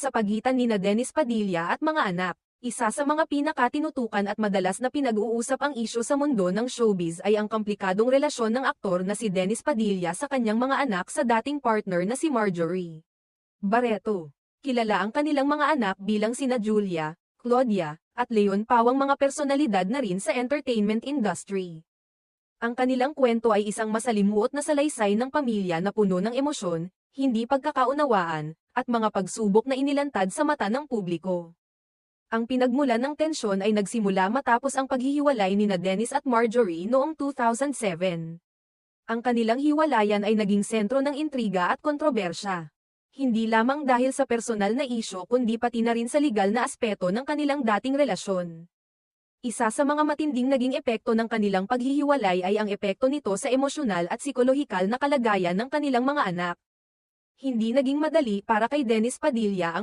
sa pagitan ni na Dennis Padilla at mga anak. Isa sa mga pinakatinutukan at madalas na pinag-uusap ang isyo sa mundo ng showbiz ay ang komplikadong relasyon ng aktor na si Dennis Padilla sa kanyang mga anak sa dating partner na si Marjorie Barreto. Kilala ang kanilang mga anak bilang sina Julia, Claudia, at Leon Pawang mga personalidad na rin sa entertainment industry. Ang kanilang kwento ay isang masalimuot na salaysay ng pamilya na puno ng emosyon, hindi pagkakaunawaan, at mga pagsubok na inilantad sa mata ng publiko. Ang pinagmulan ng tensyon ay nagsimula matapos ang paghihiwalay ni na Dennis at Marjorie noong 2007. Ang kanilang hiwalayan ay naging sentro ng intriga at kontrobersya. Hindi lamang dahil sa personal na isyo kundi pati na rin sa legal na aspeto ng kanilang dating relasyon. Isa sa mga matinding naging epekto ng kanilang paghihiwalay ay ang epekto nito sa emosyonal at psikolohikal na kalagayan ng kanilang mga anak. Hindi naging madali para kay Dennis Padilla ang